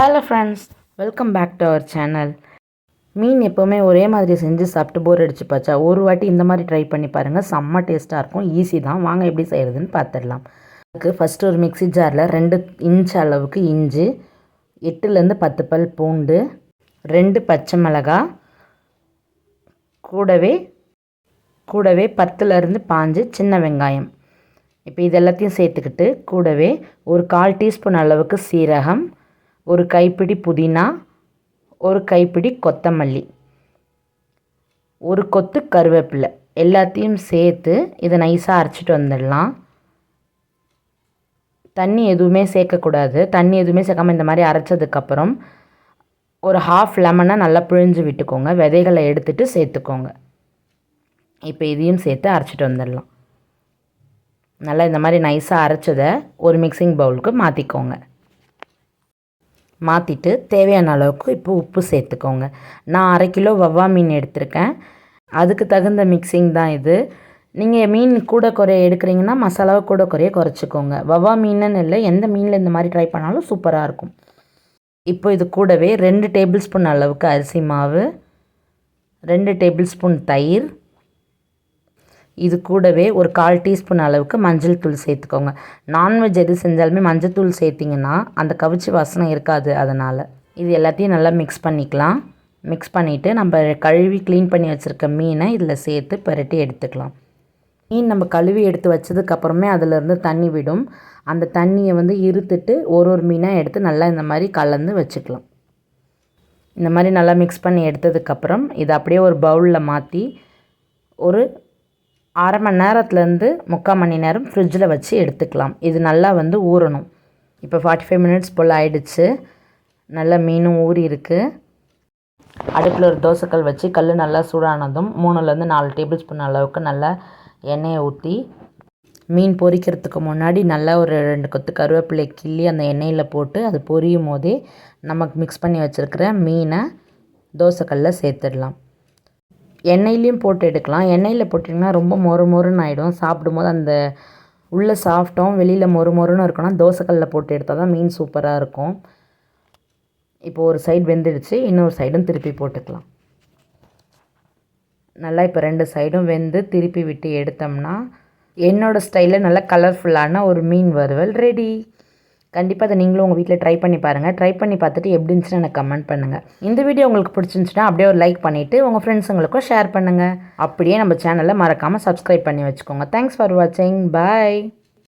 Hello friends welcome back to our channel மீன் எப்போவுமே ஒரே மாதிரி செஞ்சு சாப்பிட்டு போர் அடிச்சு பாச்சா? ஒரு வாட்டி இந்த மாதிரி ட்ரை பண்ணி பாருங்கள் செம்ம டேஸ்ட்டாக இருக்கும். ஈஸி தான். வாங்க எப்படி செய்கிறதுன்னு பார்த்துடலாம் அதுக்கு ஃபஸ்ட்டு ஒரு மிக்ஸி ஜாரில் ரெண்டு இன்ச் அளவுக்கு இஞ்சி எட்டுலேருந்து பத்து பல் பூண்டு ரெண்டு பச்சை மிளகாய் கூடவே கூடவே பத்துலேருந்து பாஞ்சு சின்ன வெங்காயம். இப்போ இது எல்லாத்தையும் சேர்த்துக்கிட்டு கூடவே ஒரு கால் டீஸ்பூன் அளவுக்கு சீரகம் ஒரு கைப்பிடி புதினா ஒரு கைப்பிடி கொத்தமல்லி ஒரு கொத்து கருவேப்பிலை. எல்லாத்தையும் சேர்த்து இதை நைஸாக அரைச்சிட்டு வந்துடலாம். தண்ணி எதுவுமே சேர்க்கக்கூடாது. தண்ணி எதுவுமே சேர்க்காம இந்த மாதிரி அரைச்சதுக்கப்புறம் ஒரு ஹாஃப் லெமனை நல்லா பிழிஞ்சு விட்டுக்கோங்க. விதைகளை எடுத்துகிட்டு சேர்த்துக்கோங்க. இப்போ இதையும் சேர்த்து அரைச்சிட்டு வந்துடலாம். நல்லா இந்த மாதிரி நைஸாக அரைச்சதை ஒரு மிக்சிங் பவுலுக்கு மாற்றிக்கோங்க மாற்றிட்டு தேவையான அளவுக்கு இப்போ உப்பு சேர்த்துக்கோங்க. நான் அரை கிலோ வவ்வா மீன் எடுத்திருக்கேன். அதுக்கு தகுந்த மிக்சிங் தான் இது. நீங்கள் மீன் கூட குறைய எடுக்கிறீங்கன்னா மசாலாவை கூட குறைய குறைச்சிக்கோங்க. வவ்வா மீனுன்னு இல்லை எந்த மீனில் இந்த மாதிரி ட்ரை பண்ணாலும் சூப்பராக இருக்கும். இப்போ இது கூடவே ரெண்டு டேபிள் ஸ்பூன் அளவுக்கு அரிசி மாவு ரெண்டு டேபிள் ஸ்பூன் தயிர் இது கூடவே ஒரு கால் டீஸ்பூன் அளவுக்கு மஞ்சள் தூள் சேர்த்துக்கோங்க. நான்வெஜ் எது செஞ்சாலுமே மஞ்சள் தூள் சேர்த்திங்கன்னா அந்த கவிச்சி வாசனை இருக்காது அதனால். இது எல்லாத்தையும் நல்லா மிக்ஸ் பண்ணிக்கலாம். மிக்ஸ் பண்ணிவிட்டு நம்ம கழுவி க்ளீன் பண்ணி வச்சுருக்க மீனை இதில் சேர்த்து பரட்டி எடுத்துக்கலாம். மீன் நம்ம கழுவி எடுத்து வச்சதுக்கப்புறமே அதிலேருந்து தண்ணி விடும். அந்த தண்ணியை வந்து இருத்துட்டு ஒரு ஒரு மீனாக எடுத்து நல்லா இந்த மாதிரி கலந்து வச்சுக்கலாம். இந்த மாதிரி நல்லா மிக்ஸ் பண்ணி எடுத்ததுக்கப்புறம் இதை அப்படியே ஒரு பவுலில் மாற்றி ஒரு அரை மணி நேரத்துலேருந்து முக்கால் மணி நேரம் ஃப்ரிட்ஜில் வச்சு எடுத்துக்கலாம். இது நல்லா வந்து ஊறணும். இப்போ ஃபார்ட்டி ஃபைவ் மினிட்ஸ் போல் ஆயிடுச்சு. நல்லா மீனும் ஊறி இருக்குது அடுப்பில் ஒரு தோசைக்கல் வச்சு கல் நல்லா சூடானதும் மூணுலேருந்து நாலு டேபிள் ஸ்பூன் அளவுக்கு நல்லா எண்ணெயை ஊற்றி மீன் பொரிக்கிறதுக்கு முன்னாடி நல்லா ஒரு ரெண்டு கொத்து கருவேப்பிலை கிள்ளி அந்த எண்ணெயில் போட்டு அது பொரியும் போதே நமக்கு மிக்ஸ் பண்ணி வச்சுருக்கிற மீனை தோசைக்கல்லில் சேர்த்துடலாம். எண்ணெயிலையும் போட்டு எடுக்கலாம். எண்ணெயில் போட்டிங்கன்னா ரொம்ப மொறு மொறுன்னு ஆகிடும் சாப்பிடும்போது அந்த உள்ளே சாஃப்ட்டும் வெளியில் மொறு மொறுன்னு இருக்கணும். தோசைக்கல்லில் போட்டு எடுத்தால் தான் மீன் சூப்பராக இருக்கும். இப்போ ஒரு சைடு வெந்துடுச்சு. இன்னொரு சைடும் திருப்பி போட்டுக்கலாம். நல்லா இப்போ ரெண்டு சைடும் வெந்து திருப்பி விட்டு எடுத்தோம்னா என்னோடய ஸ்டைலில் நல்லா கலர்ஃபுல்லான ஒரு மீன் வறுவல் ரெடி கண்டிப்பாக அதை நீங்களும் உங்கள் வீட்டில் ட்ரை பண்ணி பாருங்கள் ட்ரை பண்ணி பார்த்துட்டு எப்படி இருந்துச்சுன்னு எனக்கு கமெண்ட் பண்ணுங்கள் இந்த வீடியோ உங்களுக்கு பிடிச்சிருந்துச்சுன்னா அப்படியே ஒரு லைக் பண்ணிவிட்டு உங்கள் ஃப்ரெண்ட்ஸுங்களுக்கும் ஷேர் பண்ணுங்கள் அப்படியே நம்ம சேனலை மறக்காமல் சப்ஸ்கிரைப் பண்ணி வச்சுக்கோங்க. தேங்க்ஸ் ஃபார் வாட்சிங் பாய்